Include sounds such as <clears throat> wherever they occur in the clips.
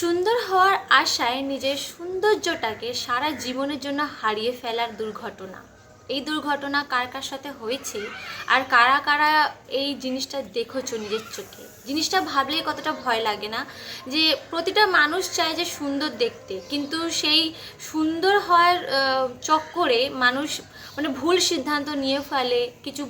সুন্দর হওয়ার আশায় নিজের সৌন্দর্যটাকে সারা জীবনের জন্য হারিয়ে ফেলার দুর্ঘটনা। এই দুর্ঘটনা কার কার সাথে হয়েছে আর কারা কারা এই জিনিসটা দেখেছ নিজের চোখে? জিনিসটা ভাবলেই কতটা ভয় লাগে না? যে প্রতিটা মানুষ চায় যে সুন্দর দেখতে, কিন্তু সেই সুন্দর হওয়ার চক্করে মানুষ মানে ভুল সিদ্ধান্ত নিয়ে ফেলে, কিছু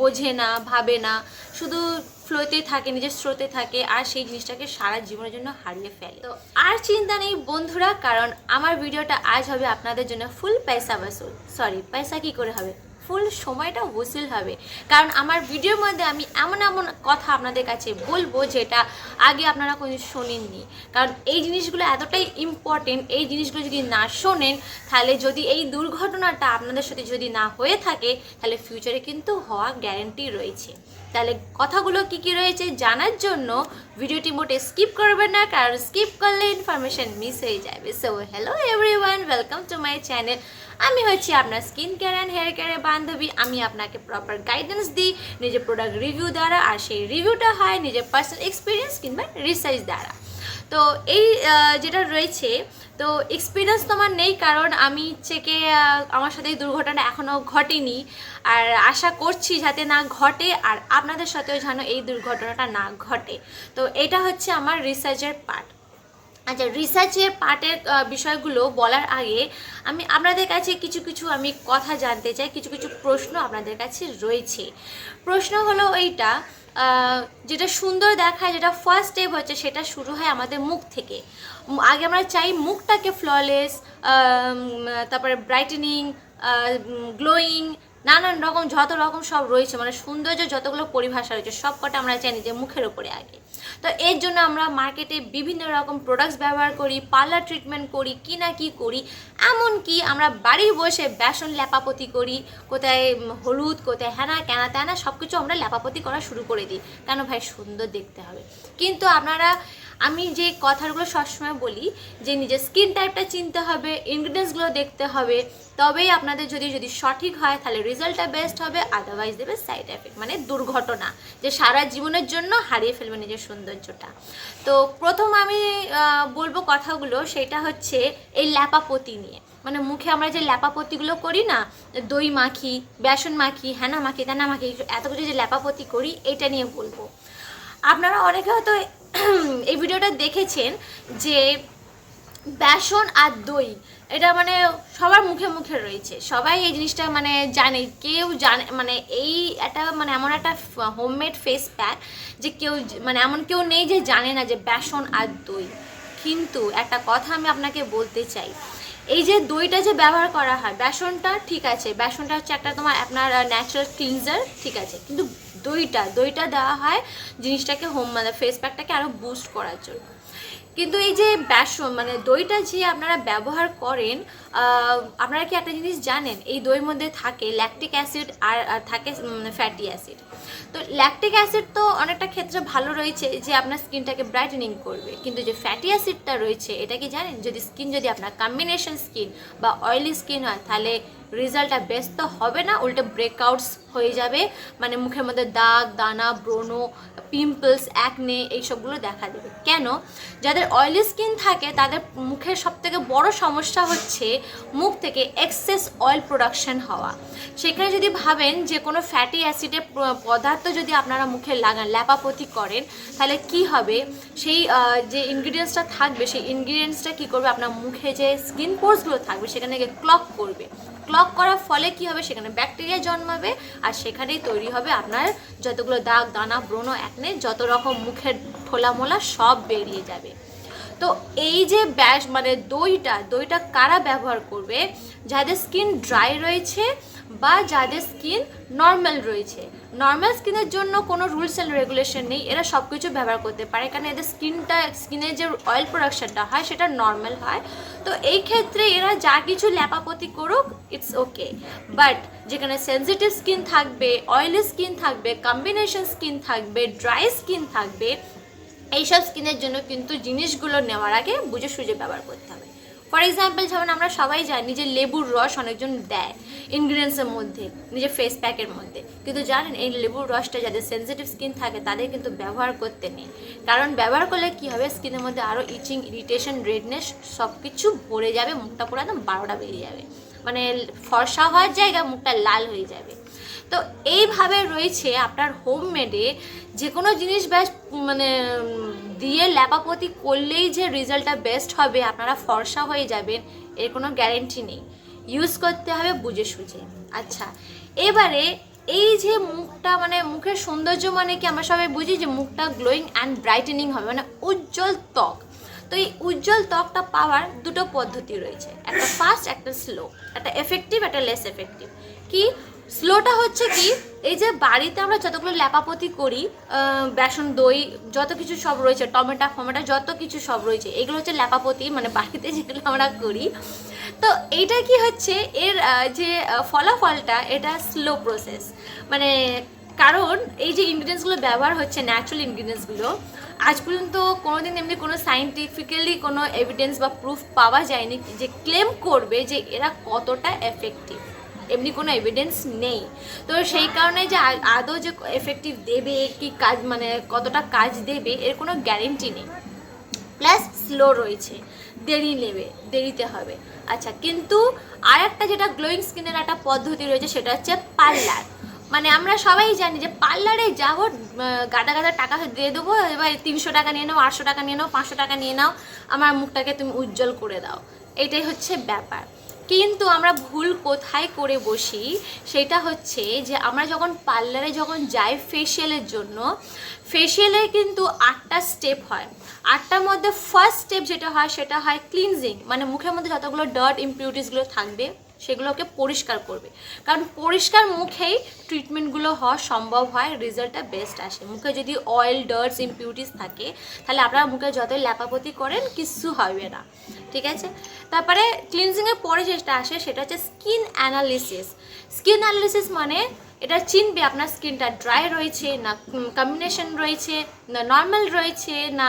বোঝে না, ভাবে না। শুধু ফ্লোতে থাকে নিজের স্রোতে থাকে আর সেই জিনিসটাকে সারা জীবনের জন্য হারিয়ে ফেলে। তো আর চিন্তা নেই বন্ধুরা কারণ আমার ভিডিওটা আজ হবে আপনাদের জন্য ফুল পয়সা বসুল। সরি পয়সা কি করে হবে? ফুল সময়টা ওসুল হবে। কারণ আমার ভিডিওর মধ্যে আমি এমন এমন কথা আপনাদের কাছে বলব যেটা আগে আপনারা কোনো শোনেননি। কারণ এই জিনিসগুলো এতটাই ইম্পর্টেন্ট এই জিনিসগুলো যদি না শোনেন তাহলে যদি এই দুর্ঘটনাটা আপনাদের সাথে যদি না হয়ে থাকে তাহলে ফিউচারে কিন্তু হওয়া গ্যারেন্টি রয়েছে। তাহলে কথাগুলো কি কি রয়েছে জানার জন্য ভিডিওটি মোটে স্কিপ করবেন না, কারণ স্কিপ করলে ইনফরমেশান মিস হয়ে যাবে। So hello everyone welcome to my channel আমি হচ্ছি আপনার স্কিন কেয়ার অ্যান্ড হেয়ার কেয়ারের বান্ধবী। আমি আপনাকে প্রপার গাইডেন্স দিই, নিজের প্রোডাক্ট রিভিউ দ্বারা, আর সেই রিভিউটা হয় নিজের পার্সোনাল এক্সপিরিয়েন্স কিংবা রিসার্চ দ্বারা। তো এই যেটা রয়েছে, তো এক্সপিরিয়েন্স তো আমার নেই, কারণ আমি চেকে আমার সাথে এই দুর্ঘটনা এখনও ঘটেনি। আর আশা করছি যাতে না ঘটে, আর আপনাদের সাথেও যেন এই দুর্ঘটনাটা না ঘটে। তো এটা হচ্ছে আমার রিসার্চের পার্ট আচ্ছা রিসার্চের পার্টের বিষয়গুলো বলার আগে আমি আপনাদের কাছে কিছু কিছু আমি কথা জানতে চাই, কিছু কিছু প্রশ্ন আপনাদের কাছে রয়েছে। প্রশ্ন হলো এইটা যেটা সুন্দর দেখায়, যেটা ফার্স্ট স্টেপ হচ্ছে, সেটা শুরু হয় আমাদের মুখ থেকে। আগে আমরা চাই মুখটাকে ফ্ললেস তারপরে ব্রাইটেনিং গ্লোয়িং নানান রকম, যত রকম সব রয়েছে মানে সৌন্দর্য যতগুলো পরিভাষা রয়েছে সব কটা আমরা চাই যে মুখের ওপরে আগে। তো এর জন্য আমরা মার্কেটে বিভিন্ন রকম প্রোডাক্টস ব্যবহার করি পার্লার ট্রিটমেন্ট করি, কি না কি করি, এমনকি আমরা বাড়ি বসে বেসন ল্যাপাপতি করি, কোথায় হলুদ, কোথায় হ্যানা ক্যানা ত্যানা সব কিছু আমরা ল্যাপাপতি করা শুরু করে দিই। কেন ভাই? সুন্দর দেখতে হবে। কিন্তু আপনারা আমি যে কথাগুলো সবসময় বলি, যে নিজের স্কিন টাইপটা চিনতে হবে ইনগ্রিডিয়েন্টসগুলো দেখতে হবে, তবেই আপনাদের যদি যদি সঠিক হয়, তাহলে রেজাল্টটা বেস্ট হবে আদারওয়াইজ দেবে সাইড এফেক্ট মানে দুর্ঘটনা, যে সারা জীবনের জন্য হারিয়ে ফেলবে নিজের সৌন্দর্যটা। তো প্রথম আমি বলব কথাগুলো, সেটা হচ্ছে এই ল্যাপাপতি নিয়ে। মানে মুখে আমরা যে ল্যাপাপতিগুলো করি না, দই মাখি, বেসন মাখি হ্যানা মাখি, তেনা মাখি, এত কিছু যে ল্যাপাপতি করি, এটা নিয়ে বলব। আপনারা অনেকে হয়তো <clears throat> এই ভিডিওটা দেখেছেন যে বেসন আর দই, এটা মানে সবার মুখে মুখে রয়েছে। সবাই এই জিনিসটা মানে জানে, কেউ জানে মানে এই একটা মানে এমন একটা হোমমেড ফেস প্যাক যে কেউ মানে এমন কেউ নেই যে জানে না যে বেসন আর দই। কিন্তু একটা কথা আমি আপনাকে বলতে চাই, এই যে দইটা যে ব্যবহার করা হয়, বেসনটা ঠিক আছে, বেসনটা হচ্ছে একটা তোমার আপনার ন্যাচারাল ক্লিনজার ঠিক আছে। কিন্তু দইটা দইটা দেওয়া হয় জিনিসটাকে হোম মানে ফেস প্যাকটাকে আরও বুস্ট করার জন্য। কিন্তু এই যে বেসন মানে দইটা যে আপনারা ব্যবহার করেন আপনারা কি একটা জিনিস জানেন? এই দইয়ের মধ্যে থাকে ল্যাকটিক অ্যাসিড আর থাকে ফ্যাটি অ্যাসিড তো ল্যাকটিক অ্যাসিড তো অনেকটা ক্ষেত্রে ভালো রয়েছে যে আপনার স্কিনটাকে ব্রাইটেনিং করবে। কিন্তু যে ফ্যাটি অ্যাসিডটা রয়েছে, এটা কি জানেন? যদি স্কিন যদি আপনার কম্বিনেশন স্কিন বা অয়েলি স্কিন হয়, তাহলে রেজাল্টটা বেস্ট তো হবে না, উল্টে ব্রেকআউটস হয়ে যাবে। মানে মুখের মধ্যে দাগ, দানা, ব্রণ পিম্পলস অ্যাকনে এইসবগুলো দেখা দেবে। কেন? যাদের অয়েলি স্কিন থাকে, তাদের মুখের সবথেকে বড় সমস্যা হচ্ছে মুখ থেকে এক্সেস অয়েল প্রোডাকশন হওয়া। সেখানে যদি ভাবেন যে কোনো ফ্যাটি অ্যাসিডের পদার্থ যদি আপনারা মুখে লাগান ল্যাপাপতি করেন, তাহলে কি হবে? সেই যে ইনগ্রিডিয়েন্টসটা থাকবে, সেই ইনগ্রিডিয়েন্টসটা কী করবে? আপনার মুখে যে স্কিন পোর্সগুলো থাকবে, সেখানে গিয়ে ক্লক করবে। ক্লক করার ফলে কি হবে? সেখানে ব্যাকটেরিয়া জন্মাবে, আর সেখানেই তৈরি হবে আপনার যতগুলো দাগ, দানা, ব্রণ একনে যত রকম মুখের ঠোলামোলা, সব বেরিয়ে যাবে। তো এই যে ব্যাস মানে দইটা দইটা কারা ব্যবহার করবে? যাদের স্কিন ড্রাই রয়েছে বা যাদের স্কিন নর্মাল রয়েছে। নর্মাল স্কিনের জন্য কোনো রুলস অ্যান্ড রেগুলেশন নেই, এরা সব কিছু ব্যবহার করতে পারে। কারণ এদের স্কিনটা স্কিনের যে অয়েল প্রোডাকশনটা হয়, সেটা নর্মাল হয়। তো এই ক্ষেত্রে এরা যা কিছু ল্যাপাপতি করুক ইটস ওকে বাট যেখানে সেন্সিটিভ স্কিন থাকবে অয়েলি স্কিন থাকবে কম্বিনেশন স্কিন থাকবে ড্রাই স্কিন থাকবে এইসব স্কিনের জন্য কিন্তু জিনিসগুলো নেওয়ার আগে বুঝে সুঝে ব্যবহার করতে হবে। ফর এক্সাম্পল যেমন আমরা সবাই জানি যে লেবুর রস অনেকজন দেয় ইনগ্রিডিয়েন্টসের মধ্যে, নিজের ফেস প্যাকের মধ্যে। কিন্তু জানেন, এই লেবুর রসটা যাদের সেন্সিটিভ স্কিন থাকে, তাদের কিন্তু ব্যবহার করতে নেই। কারণ ব্যবহার করলে কী হবে? স্কিনের মধ্যে আরও ইচিং ইরিটেশন রেডনেস সব কিছু ভরে যাবে, মুখটা পুরো একদম বারোটা বেরিয়ে যাবে। মানে ফর্সা হওয়ার জায়গা মুখটা লাল হয়ে যাবে। তো এইভাবে রয়েছে আপনার হোম মেডে যে কোনো জিনিস ব্যাস মানে দিয়ে ল্যাপাপতি করলেই যে রেজাল্টটা বেস্ট হবে, আপনারা ফর্সা হয়ে যাবেন, এর কোনো গ্যারেন্টি নেই। ইউজ করতে হবে বুঝে সুঝে আচ্ছা এবারে এই যে মুখটা মানে মুখের সৌন্দর্য মানে কি আমরা সবাই বুঝি যে মুখটা গ্লোয়িং অ্যান্ড ব্রাইটেনিং হবে মানে উজ্জ্বল ত্বক। তো এই উজ্জ্বল ত্বকটা পাওয়ার দুটো পদ্ধতি রয়েছে। একটা ফাস্ট একটা স্লো একটা এফেক্টিভ একটা লেস এফেক্টিভ কি? স্লোটা হচ্ছে কি, এই যে বাড়িতে আমরা যতগুলো ল্যাপাপতি করি বেসন, দই, যত কিছু সব রয়েছে, টমেটো, ফমেটো, যত কিছু সব রয়েছে, এগুলো হচ্ছে ল্যাপাপতি মানে বাড়িতে যেগুলো আমরা করি। তো এইটা কি হচ্ছে, এর যে ফলাফলটা, এটা স্লো প্রসেস মানে কারণ, এই যে ইনগ্রিডিয়েন্টসগুলো ব্যবহার হচ্ছে ন্যাচারাল ইনগ্রিডিয়েন্টসগুলো আজ পর্যন্ত কোনোদিন এমনি কোনো সাইন্টিফিক্যালি কোনো এভিডেন্স বা প্রুফ পাওয়া যায়নি যে ক্লেম করবে যে এরা কতটা এফেক্টিভ এমনি কোনো এভিডেন্স নেই। তো সেই কারণে যে আদৌ যে এফেক্টিভ দেবে, কি কাজ মানে কতটা কাজ দেবে, এর কোনো গ্যারেন্টি নেই। প্লাস স্লো রয়েছে। দেরি নেবে, দেরিতে হবে। আচ্ছা কিন্তু আর একটা যেটা গ্লোয়িং স্কিনের একটা পদ্ধতি রয়েছে, সেটা হচ্ছে পার্লার মানে আমরা সবাই জানি যে পার্লারে যাব গাদা গাদা টাকা দিয়ে দেবো, এবার তিনশো টাকা নিয়ে নাও, আটশো টাকা নিয়ে নাও, পাঁচশো টাকা নিয়ে নাও, আমার মুখটাকে তুমি উজ্জ্বল করে দাও। এটাই হচ্ছে ব্যাপার। কিন্তু আমরা ভুল কোথায় করে বসি সেটা হচ্ছে যে আমরা যখন পার্লারে যখন যাই ফেসিয়ালের জন্য ফেসিয়ালে কিন্তু আটটা স্টেপ হয়। আটটার মধ্যে ফার্স্ট স্টেপ যেটা হয় সেটা হয় ক্লিনজিং মানে মুখের মধ্যে যতগুলো ডার্ট ইম্পিউরিটিসগুলো থাকবে সেগুলোকে পরিষ্কার করবে। কারণ পরিষ্কার মুখেই ট্রিটমেন্টগুলো হওয়া সম্ভব হয় রেজাল্টটা বেস্ট আসে। মুখে যদি অয়েল ডার্টস ইম্পিউরিটিস থাকে, তাহলে আপনারা মুখে যতই ল্যাপাপতি করেন কিচ্ছু হবে না। ঠিক আছে? তারপরে ক্লিনজিংয়ের পরে যেটা আসে, সেটা হচ্ছে স্কিন অ্যানালিসিস স্কিন অ্যানালিসিস মানে এটা চিনবে আপনার স্কিনটা ড্রাই রয়েছে, না কম্বিনেশন রয়েছে, না নর্মাল রয়েছে, না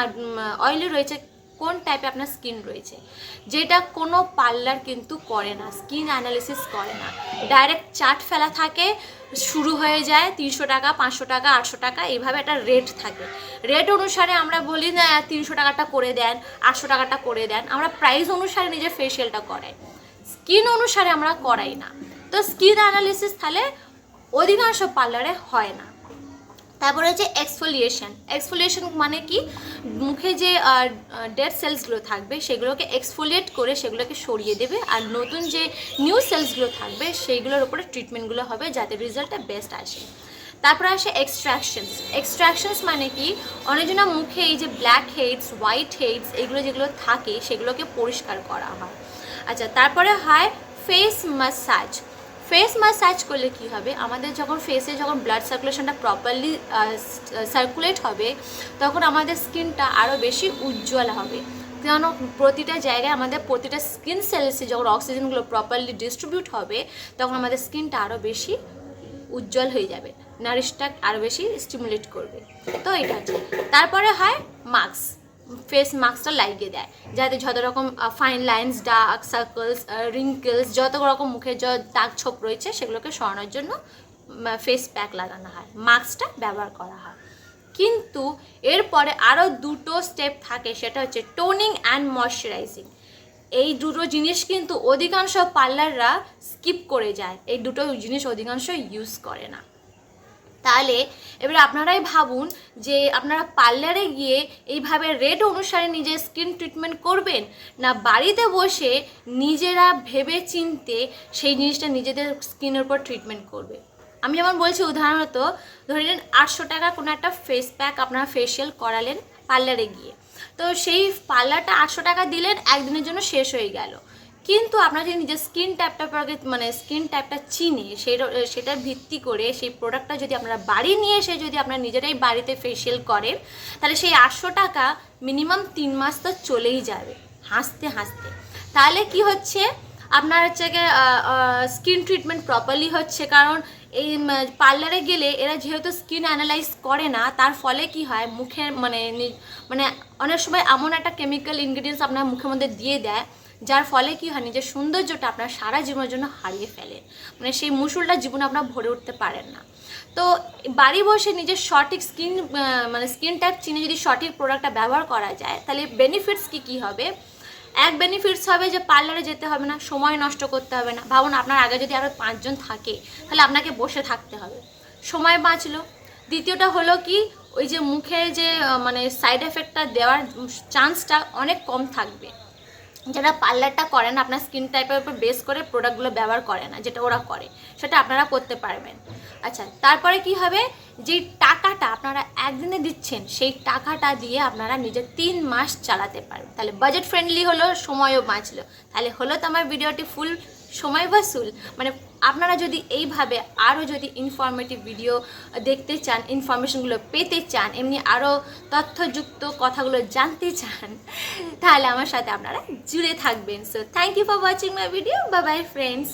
অয়েলি রয়েছে। কোন টাইপে আপনার স্কিন রয়েছে। যেটা কোনো পার্লার কিন্তু করে না স্কিন অ্যানালিসিস করে না। ডাইরেক্ট চার্ট ফেলা থাকে, শুরু হয়ে যায় তিনশো টাকা, পাঁচশো টাকা, আটশো টাকা, এইভাবে একটা রেট থাকে। রেট অনুসারে আমরা বলি, না, তিনশো টাকাটা করে দেন, আটশো টাকাটা করে দেন। আমরা প্রাইস অনুসারে নিজের ফেসিয়ালটা করাই। স্কিন অনুসারে আমরা করাই না। তো স্কিন অ্যানালিসিস তাহলে অধিকাংশ পার্লারে হয় না। তারপরে হচ্ছে এক্সফোলিয়েশন এক্সফোলিয়েশন মানে কি? মুখে যে ডেড সেলসগুলো থাকবে, সেগুলোকে এক্সফোলিয়েট করে সেগুলোকে সরিয়ে দেবে। আর নতুন যে নিউ সেলসগুলো থাকবে, সেইগুলোর উপরে ট্রিটমেন্টগুলো হবে যাতে রেজাল্টটা বেস্ট আসে। তারপরে আসে এক্সট্রাকশনস এক্সট্রাকশনস মানে কি? অনেকজনের মুখে এই যে ব্ল্যাক হেডস হোয়াইট হেডস এগুলো যেগুলো থাকে, সেগুলোকে পরিষ্কার করা হয়। আচ্ছা তারপরে হয় ফেস মাসাজ ফেস মাসাজ করলে কি হবে? আমাদের যখন ফেসে যখন ব্লাড সার্কুলেশনটা প্রপারলি সার্কুলেট হবে, তখন আমাদের স্কিনটা আরও বেশি উজ্জ্বল হবে। কেন? প্রতিটা জায়গায় আমাদের প্রতিটা স্কিন সেলসে যখন অক্সিজেনগুলো প্রপারলি ডিস্ট্রিবিউট হবে, তখন আমাদের স্কিনটা আরও বেশি উজ্জ্বল হয়ে যাবে। নারিশটা আরও বেশি স্টিমুলেট করবে। তো এটা হচ্ছে। তারপরে হয় মাস্ক ফেস মাস্কটা লাগিয়ে দেয়। যাতে যত রকম fine lines dark circles wrinkles যত রকম মুখে যত দাগ ছোপ রয়েছে, সেগুলোকে সরানোর জন্য ফেস প্যাক লাগানো হয়। মাস্কটা ব্যবহার করা হয়। কিন্তু এরপরে আরও দুটো স্টেপ থাকে, সেটা হচ্ছে টোনিং অ্যান্ড ময়শ্চারাইজিং এই দুটো জিনিস কিন্তু অধিকাংশ পার্লাররা স্কিপ করে যায়। এই দুটো জিনিস অধিকাংশ ইউজ করে না। তাহলে এবার আপনারাই ভাবুন যে আপনারা পার্লারে গিয়ে এইভাবে রেট অনুসারে নিজের স্কিন ট্রিটমেন্ট করবেন না বাড়িতে বসে নিজেরা ভেবে চিনতে সেই জিনিসটা নিজেদের স্কিনের উপর ট্রিটমেন্ট করবে আমি যেমন বলছি উদাহরণত, ধরে নিন আটশো টাকা কোনো একটা ফেস প্যাক আপনারা ফেসিয়াল করালেন পার্লারে গিয়ে। তো সেই পার্লারটা আটশো টাকা দিলেন, একদিনের জন্য শেষ হয়ে গেল। কিন্তু আপনার যদি নিজের স্কিন ট্যাপটা মানে স্কিন ট্যাপটা চিনে সেই সেটার ভিত্তি করে সেই প্রোডাক্টটা যদি আপনারা বাড়ি নিয়ে এসে যদি আপনারা নিজেরাই বাড়িতে ফেসিয়াল করেন, তাহলে সেই আটশো টাকা মিনিমাম তিন মাস তো চলেই যাবে, হাসতে হাসতে। তাহলে কি হচ্ছে? আপনার হচ্ছে গিয়ে স্কিন ট্রিটমেন্ট প্রপারলি হচ্ছে, কারণ এই পার্লারে গেলে এরা যেহেতু স্কিন অ্যানালাইজ করে না, তার ফলে কি হয়? মুখের মানে মানে অনেক সময় এমন একটা কেমিক্যাল ইনগ্রিডিয়েন্টস আপনার মুখের মধ্যে দিয়ে দেয় যার ফলে কি হয়, নিজের সৌন্দর্যটা আপনার সারা জীবনের জন্য হারিয়ে ফেলে মানে সেই মুসুলটা জীবনে আপনার ভরে উঠতে পারেন না। তো বাড়ি বসে নিজের সঠিক স্কিন মানে স্কিন টাইপ চিনে যদি সঠিক প্রোডাক্টটা ব্যবহার করা যায়, তাহলে বেনিফিটস কি কি হবে? এক বেনিফিটস হবে যে পার্লারে যেতে হবে না, সময় নষ্ট করতে হবে না। ভাবুন আপনার আগে যদি আরও পাঁচজন থাকে, তাহলে আপনাকে বসে থাকতে হবে। সময় বাঁচলো। দ্বিতীয়টা হলো কি, ওই যে মুখে যে মানে সাইড এফেক্টটা দেওয়ার চান্সটা অনেক কম থাকবে। যারা পার্লারটা করেন আপনার স্কিন টাইপের উপর বেস করে প্রোডাক্টগুলো ব্যবহার করে না, যেটা ওরা করে, সেটা আপনারা করতে পারবেন। আচ্ছা তারপরে কি হবে? যে টাকাটা আপনারা একদিনে দিচ্ছেন, সেই টাকাটা দিয়ে আপনারা নিজের তিন মাস চালাতে পারবেন। তাহলে বাজেট ফ্রেন্ডলি হলো, সময়ও বাঁচলো। তাহলে হলো তো আমার ভিডিওটি ফুল সময় বাসুল মানে আপনারা যদি এইভাবে আরও যদি ইনফরমেটিভ ভিডিও দেখতে চান ইনফরমেশনগুলো পেতে চান, এমনি আরও তথ্যযুক্ত কথাগুলো জানতে চান, তাহলে আমার সাথে আপনারা জুড়ে থাকবেন। So thank you for watching my video বা বাই ফ্রেন্ডস